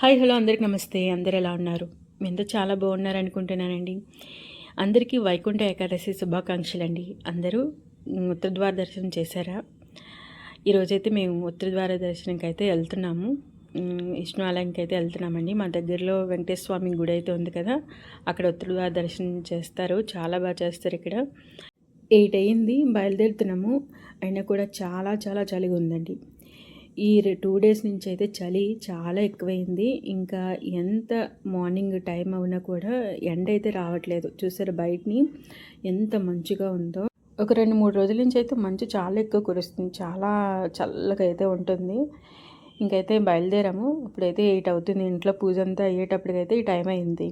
Hi hello అందరికి నమస్తే. అందరు ఎలా ఉన్నారు? మీ చాలా బాగున్నారు అనుకుంటున్నానండి. అందరికీ వైకుంఠ ఏకాదశి శుభాకాంక్షలు అండి అందరూ ఉత్తరద్వార దర్శనం చేశారా? ఈరోజైతే మేము ఉత్తరద్వార దర్శనంకి అయితే వెళ్తున్నాము. విష్ణు ఆలయంకి అయితే వెళ్తున్నామండి. మా దగ్గరలో వెంకటేశ్వర స్వామి గుడి అయితే ఉంది కదా అక్కడ ఉత్తరద్వార దర్శనం చేస్తారు. చాలా బాగా చేస్తారు ఇక్కడ. ఎయిట్ అయ్యింది బయలుదేరుతున్నాము. అయినా కూడా చాలా చాలా చలిగా ఉందండి ఈ టూ డేస్ నుంచి అయితే చలి చాలా ఎక్కువైంది. ఇంకా ఎంత మార్నింగ్ టైం అవునా కూడా ఎండ అయితే రావట్లేదు. చూసారు బయటని? ఎంత మంచిగా ఉందో. ఒక రెండు మూడు రోజుల నుంచి అయితే మంచు చాలా ఎక్కువ కురుస్తుంది. చాలా చల్లగా అయితే ఉంటుంది. ఇంకైతే బయలుదేరాము. ఇప్పుడైతే ఎయిట్ అవుతుంది. ఇంట్లో పూజ అంతా అయ్యేటప్పటికైతే ఈ టైం అయింది.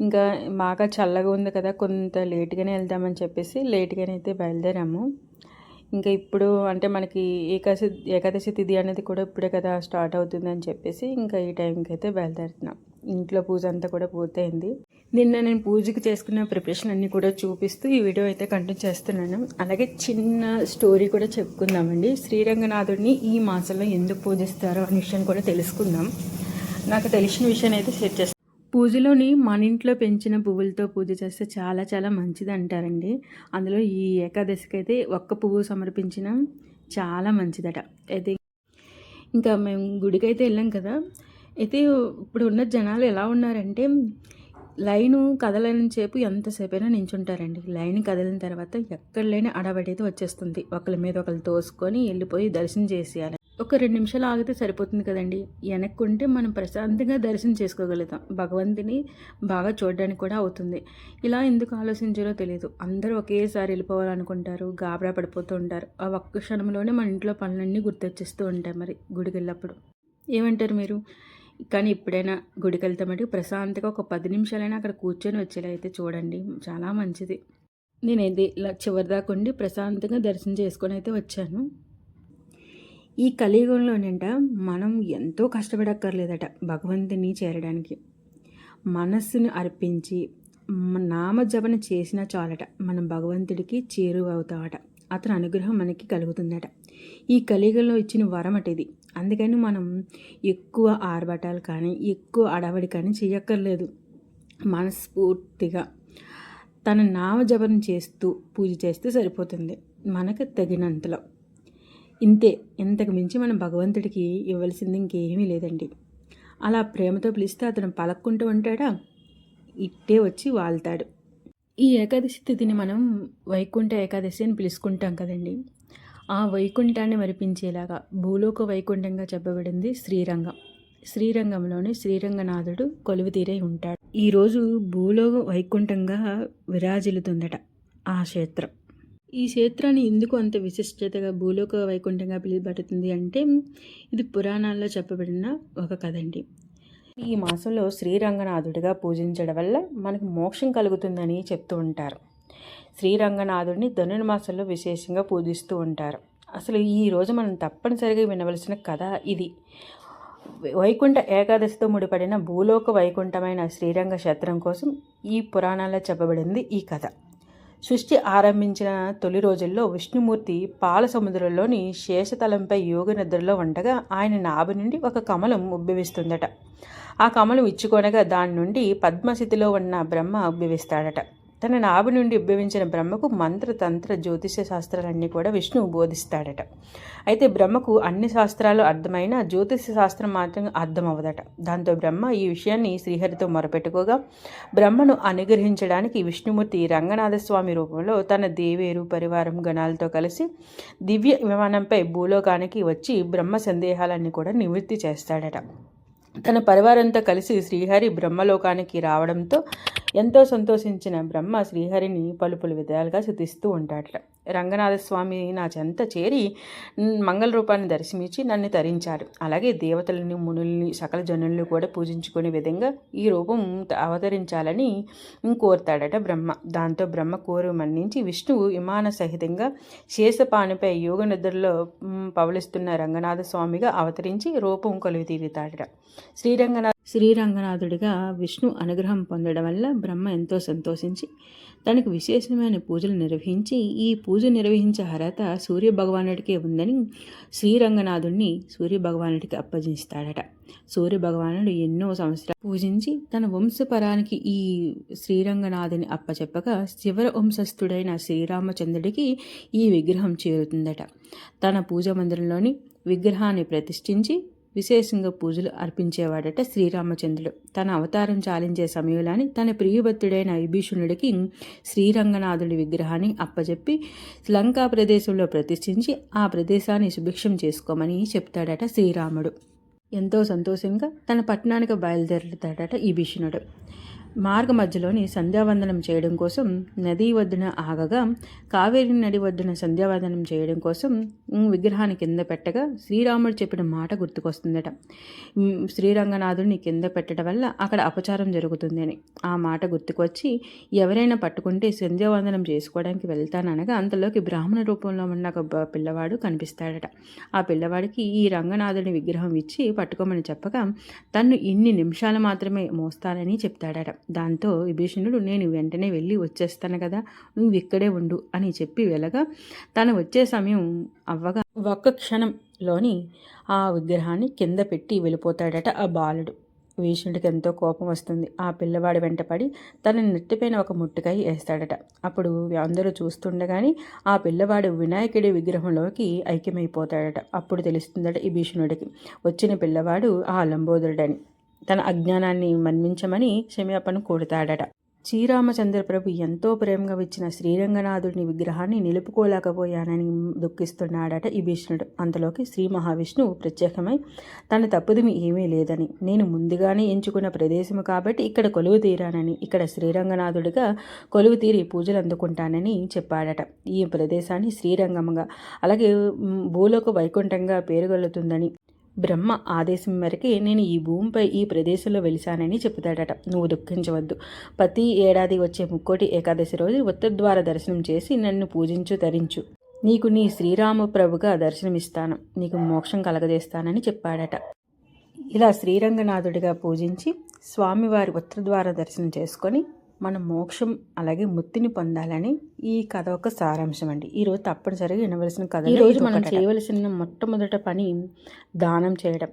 ఇంకా బాగా చల్లగా ఉంది కదా. కొంత లేట్గానే వెళ్దామని చెప్పేసి లేట్గానే అయితే బయలుదేరాము. ఇంకా ఇప్పుడు అంటే మనకి ఏకాదశి ఏకాదశి తిథి అనేది కూడా ఇప్పుడే కదా స్టార్ట్ అవుతుంది అని చెప్పేసి ఇంకా ఈ టైంకి అయితే బయలుదేరుతున్నాం. ఇంట్లో పూజ అంతా కూడా పూర్తయింది. నిన్న నేను పూజకి చేసుకున్న ప్రిపరేషన్ అన్నీ కూడా చూపిస్తూ ఈ వీడియో అయితే కంటిన్యూ చేస్తున్నాను. అలాగే చిన్న స్టోరీ కూడా చెప్పుకుందామండి. శ్రీరంగనాథుడిని ఈ మాసంలో ఎందుకు పూజిస్తారో అనే విషయం కూడా తెలుసుకుందాం. నాకు తెలిసిన విషయం అయితే షేర్ చేస్తాను పూజలోని మన ఇంట్లో పెంచిన పువ్వులతో పూజ చేస్తే చాలా చాలా మంచిది అంటారండి అందులో ఈ ఏకాదశికి అయితే ఒక్క పువ్వు సమర్పించిన చాలా మంచిదట. అయితే ఇంకా మేము గుడికి అయితే వెళ్ళాం కదా. అయితే ఇప్పుడు ఉన్న జనాలు ఎలా ఉన్నారంటే లైను కదలని సేపు ఎంతసేపైనా నించుంటారండి. లైన్ కదిలిన తర్వాత ఎక్కడ లేని అడబడి అయితే వచ్చేస్తుంది. ఒకరి మీద ఒకరు తోసుకొని వెళ్ళిపోయి దర్శనం చేసేయాలి. ఒక రెండు నిమిషాలు ఆగితే సరిపోతుంది కదండి. వెనక్కుంటే మనం ప్రశాంతంగా దర్శనం చేసుకోగలుగుతాం. భగవంతుని బాగా చూడడానికి కూడా అవుతుంది. ఇలా ఎందుకు ఆలోచించారో తెలియదు అందరూ ఒకేసారి వెళ్ళిపోవాలనుకుంటారు గాబరా పడిపోతూ ఉంటారు. ఆ ఒక్క క్షణంలోనే మన ఇంట్లో పనులన్నీ గుర్తొచ్చేస్తూ ఉంటాయి మరి గుడికి వెళ్ళినప్పుడు ఏమంటారు మీరు? కానీ ఎప్పుడైనా గుడికి వెళ్తామంటే ప్రశాంతంగా ఒక పది నిమిషాలైనా అక్కడ కూర్చొని వచ్చేలా అయితే చూడండి. చాలా మంచిది. నేనైతే ఇలా చివరిదాకా ఉండి ప్రశాంతంగా దర్శనం చేసుకొని అయితే వచ్చాను. ఈ కలియుగంలోనంట మనం ఎంతో కష్టపడక్కర్లేదట భగవంతుని చేరడానికి. మనస్సును అర్పించి నామజపన చేసినా చాలట మనం భగవంతుడికి చేరువవుతామట అతని అనుగ్రహం మనకి కలుగుతుందట. ఈ కలియుగంలో ఇచ్చిన వరం అట ఇది. అందుకని మనం ఎక్కువ ఆర్భటాలు కానీ ఎక్కువ అడవడి కానీ చేయక్కర్లేదు మనస్ఫూర్తిగా తన నామజపనం చేస్తూ పూజ చేస్తే సరిపోతుంది. మనకు తగినంతలో. ఇంతే. ఇంతకు మించి మనం భగవంతుడికి ఇవ్వాల్సింది ఇంకేమీ లేదండి. అలా ప్రేమతో పిలిస్తే అతను పలక్కుంటూ ఉంటాడా? ఇట్టే వచ్చి వాళ్తాడు. ఈ ఏకాదశి తిథిని మనం వైకుంఠ ఏకాదశి అని పిలుచుకుంటాం కదండి. ఆ వైకుంఠాన్ని మరిపించేలాగా భూలోక వైకుంఠంగా చెప్పబడింది శ్రీరంగం. శ్రీరంగంలోని శ్రీరంగనాథుడు కొలువుతీరై ఉంటాడు. ఈరోజు భూలోక వైకుంఠంగా విరాజిల్లుతుందట ఆ క్షేత్రం. ఈ క్షేత్రాన్ని ఎందుకు అంత విశిష్టతగా భూలోక వైకుంఠంగా పిలువబడుతుంది అంటే ఇది పురాణాల్లో చెప్పబడిన ఒక కథ అండి ఈ మాసంలో శ్రీరంగనాథుడిగా పూజించడం వల్ల మనకు మోక్షం కలుగుతుందని చెప్తూ ఉంటారు. శ్రీరంగనాథుడిని ధనుర్మాసంలో విశేషంగా పూజిస్తూ ఉంటారు. అసలు ఈ రోజు మనం తప్పనిసరిగా వినవలసిన కథ ఇది. వైకుంఠ ఏకాదశితో ముడిపడిన భూలోక వైకుంఠమైన శ్రీరంగ క్షేత్రం కోసం ఈ పురాణాల్లో చెప్పబడింది ఈ కథ. సృష్టి ఆరంభించిన తొలి రోజుల్లో విష్ణుమూర్తి పాల సముద్రంలోని శేషతలంపై యోగ నిద్రలో ఉండగా ఆయన నాభి నుండి ఒక కమలం ఉద్భవిస్తుందట. ఆ కమలం ఇచ్చుకొనగా దాని నుండి పద్మస్థితిలో ఉన్న బ్రహ్మ ఉద్భవిస్తాడట. తన నాభి నుండి ఉద్భవించిన బ్రహ్మకు మంత్ర తంత్ర జ్యోతిష శాస్త్రాలన్నీ కూడా విష్ణువు బోధిస్తాడట. అయితే బ్రహ్మకు అన్ని శాస్త్రాలు అర్థమైన జ్యోతిష శాస్త్రం మాత్రం అర్థం దాంతో బ్రహ్మ ఈ విషయాన్ని శ్రీహరితో మొరపెట్టుకోగా బ్రహ్మను అనుగ్రహించడానికి విష్ణుమూర్తి రంగనాథస్వామి రూపంలో తన దేవేరు పరివారం గణాలతో కలిసి దివ్య విమానంపై భూలోకానికి వచ్చి బ్రహ్మ సందేహాలన్నీ కూడా నివృత్తి చేస్తాడట. తన పరివారంతో కలిసి శ్రీహరి బ్రహ్మలోకానికి రావడంతో ఎంతో సంతోషించిన బ్రహ్మ శ్రీహరిని పలుపులు విధాలుగా శుతిస్తూ ఉంటాడట. రంగనాథస్వామి నా చెంత చేరి మంగళ రూపాన్ని దర్శించి నన్ను తరించాడు. అలాగే దేవతలని మునుల్ని సకల జనుల్ని కూడా పూజించుకునే విధంగా ఈ రూపం అవతరించాలని కోరుతాడట బ్రహ్మ. దాంతో బ్రహ్మ కోరు మన్నించి విష్ణువు విమాన సహితంగా శేషపానిపై యోగ నిద్రలో పవలిస్తున్న రంగనాథ స్వామిగా అవతరించి రూపం కొలువు తీరుతాడట శ్రీరంగనాథ శ్రీరంగనాథుడిగా విష్ణు అనుగ్రహం పొందడం వల్ల బ్రహ్మ ఎంతో సంతోషించి తనకు విశేషమైన పూజలు నిర్వహించి ఈ పూజ నిర్వహించే అర్హత సూర్య భగవానుడికే ఉందని శ్రీరంగనాథుడిని సూర్య భగవానుడికి అప్పజిస్తాడట సూర్య భగవానుడు ఎన్నో సంవత్సరాలు పూజించి తన వంశపరానికి ఈ శ్రీరంగనాథుని అప్పచెప్పగా శివర వంశస్థుడైన శ్రీరామచంద్రుడికి ఈ విగ్రహం చేరుతుందట. తన పూజ మందిరంలోని విగ్రహాన్ని ప్రతిష్ఠించి విశేషంగా పూజలు అర్పించేవాడట శ్రీరామచంద్రుడు. తన అవతారం చాలించే సమయంలోని తన ప్రియభక్తుడైన విభీషణుడికి శ్రీరంగనాథుడి విగ్రహాన్ని అప్పచెప్పి లంకా ప్రదేశంలో ప్రతిష్ఠించి ఆ ప్రదేశాన్ని సుభిక్షం చేసుకోమని చెప్తాడట శ్రీరాముడు. ఎంతో సంతోషంగా తన పట్టణానికి బయలుదేరుతాడట ఈ భీషణుడు మార్గ మధ్యలోని సంధ్యావందనం చేయడం కోసం నదీ ఒడ్డున ఆగగా కావేరి నది ఒడ్డున సంధ్యావందనం చేయడం కోసం విగ్రహాన్ని కింద పెట్టగా శ్రీరాముడు చెప్పిన మాట గుర్తుకొస్తుందట. శ్రీరంగనాథుడిని కింద పెట్టడం వల్ల అక్కడ అపచారం జరుగుతుంది అని. ఆ మాట గుర్తుకొచ్చి ఎవరైనా పట్టుకుంటే సంధ్యావందనం చేసుకోవడానికి వెళ్తాననగా అంతలోకి బ్రాహ్మణ రూపంలో ఉన్న ఒక పిల్లవాడు కనిపిస్తాడట. ఆ పిల్లవాడికి ఈ రంగనాథుడిని విగ్రహం ఇచ్చి పట్టుకోమని చెప్పగా తను ఇన్ని నిమిషాలు మాత్రమే మోస్తానని చెప్తాడట. దాంతో విభీషణుడు నేను వెంటనే వెళ్ళి వచ్చేస్తాను కదా నువ్వు ఇక్కడే ఉండు అని చెప్పి వెళ్ళగా తను వచ్చే సమయం అవ్వగా ఒక్క క్షణంలోని ఆ విగ్రహాన్ని కింద పెట్టి వెళ్ళిపోతాడట ఆ బాలుడు. భీషణుడికి ఎంతో కోపం వస్తుంది. ఆ పిల్లవాడు వెంటపడి తన నెట్టిపైన ఒక ముట్టుకాయ వేస్తాడట. అప్పుడు అందరూ చూస్తుండగానే ఆ పిల్లవాడు వినాయకుడి విగ్రహంలోకి ఐక్యమైపోతాడట. అప్పుడు తెలుస్తుందట ఈ భీషణుడికి వచ్చిన పిల్లవాడు ఆ లంబోదరుడని. తన అజ్ఞానాన్ని మన్మించమని క్షమాపణ కోరుతాడట. శ్రీరామచంద్ర ప్రభు ఎంతో ప్రేమగా ఇచ్చిన శ్రీరంగనాథుడిని విగ్రహాన్ని నిలుపుకోలేకపోయానని దుఃఖిస్తున్నాడట ఈ భీష్ణుడు అంతలోకి శ్రీ మహావిష్ణువు ప్రత్యేకమై తన తప్పుదిమి ఏమీ లేదని నేను ముందుగానే ఎంచుకున్న ప్రదేశము కాబట్టి ఇక్కడ కొలువు తీరానని ఇక్కడ శ్రీరంగనాథుడిగా కొలువు తీరి పూజలు అందుకుంటానని చెప్పాడట. ఈ ప్రదేశాన్ని శ్రీరంగంగా అలాగే భూలోక వైకుంఠంగా పేరుగొల్లుతుందని బ్రహ్మ ఆదేశం మేరకే నేను ఈ భూమిపై ఈ ప్రదేశంలో వెలిశానని చెప్తాడట నువ్వు దుఃఖించవద్దు. ప్రతి ఏడాది వచ్చే ముక్కోటి ఏకాదశి రోజు ఉత్తరద్వార దర్శనం చేసి నన్ను పూజించు తరించు నీకు నీ శ్రీరామ ప్రభుగా దర్శనమిస్తాను. నీకు మోక్షం కలగజేస్తానని చెప్పాడట. ఇలా శ్రీరంగనాథుడిగా పూజించి స్వామివారి ఉత్తరద్వార దర్శనం చేసుకొని మన మోక్షం అలాగే ముత్తిని పొందాలని ఈ కథ ఒక సారాంశం అండి. ఈరోజు తప్పనిసరిగా వినవలసిన కథ ఈరోజు మనం చేయవలసిన మొట్టమొదట పని దానం చేయడం.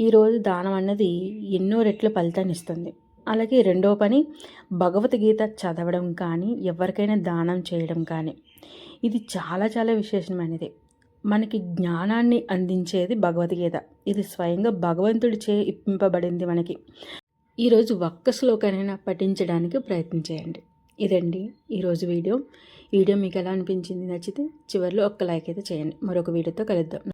ఈరోజు దానం అన్నది ఎన్నో రెట్ల ఫలితాన్ని ఇస్తుంది. అలాగే రెండో పని భగవద్గీత చదవడం కానీ ఎవరికైనా దానం చేయడం కానీ. ఇది చాలా చాలా విశేషమైనది. మనకి జ్ఞానాన్ని అందించేది భగవద్గీత. ఇది స్వయంగా భగవంతుడి చే ఇప్పింపబడింది మనకి. ఈరోజు ఒక్క శ్లోకానైనా పఠించడానికి ప్రయత్నం చేయండి. ఇదండి ఈరోజు వీడియో. వీడియో మీకు ఎలా అనిపించింది నచ్చితే చివరిలో ఒక్క లైక్ అయితే చేయండి. మరొక వీడియోతో కలుద్దాం.